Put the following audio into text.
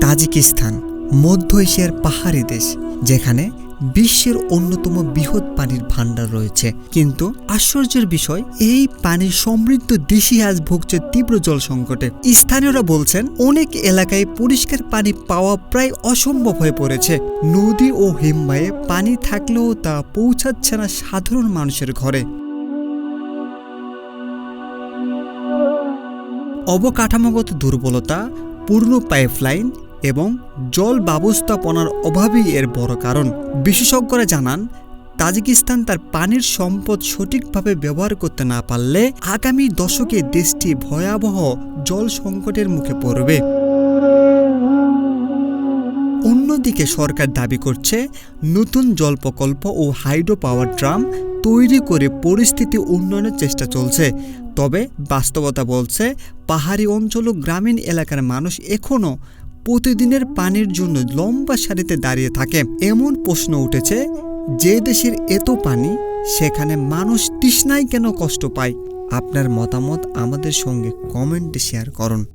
Tajikistan, মধ্য এশিয়ার পাহাড়ি দেশ, যেখানে বিশ্বের অন্যতম বৃহৎ পানির ভাণ্ডার রয়েছে। কিন্তু আশ্চর্যের বিষয়, এই পানির সমৃদ্ধ দেশি আজ ভুগছে তীব্র জল সংকটে। স্থানীয়রা বলছেন, অনেক এলাকায় পরিষ্কার পানি পাওয়া প্রায় অসম্ভব হয়ে পড়েছে। নদী ও হিমবাহে পানি থাকলেও তা পৌঁছাচ্ছে না সাধারণ মানুষের ঘরে। অবকাঠামোগত দুর্বলতা, পূর্ণ পাইপলাইন এবং জল ব্যবস্থাপনার অভাবই এর বড় কারণ। বিশেষজ্ঞরা জানান, তাজিকিস্তান তার পানির সম্পদ সঠিকভাবে ব্যবহার করতে না পারলে আগামী দশকে দেশটি ভয়াবহ জল সংকটের মুখে পড়বে। অন্যদিকে সরকার দাবি করছে, নতুন জল প্রকল্প ও হাইড্রো পাওয়ার ড্রাম তৈরি করে পরিস্থিতি উন্নয়নের চেষ্টা চলছে। তবে বাস্তবতা বলছে, পাহাড়ি অঞ্চল ও গ্রামীণ এলাকার মানুষ এখনও প্রতিদিনের পানির জন্য লম্বা সারিতে দাঁড়িয়ে থাকে। এমন প্রশ্ন উঠেছে, যে দেশের এত পানি, সেখানে মানুষ তৃষ্ণায় কেন কষ্ট পায়? আপনার মতামত আমাদের সঙ্গে কমেন্টে শেয়ার করুন।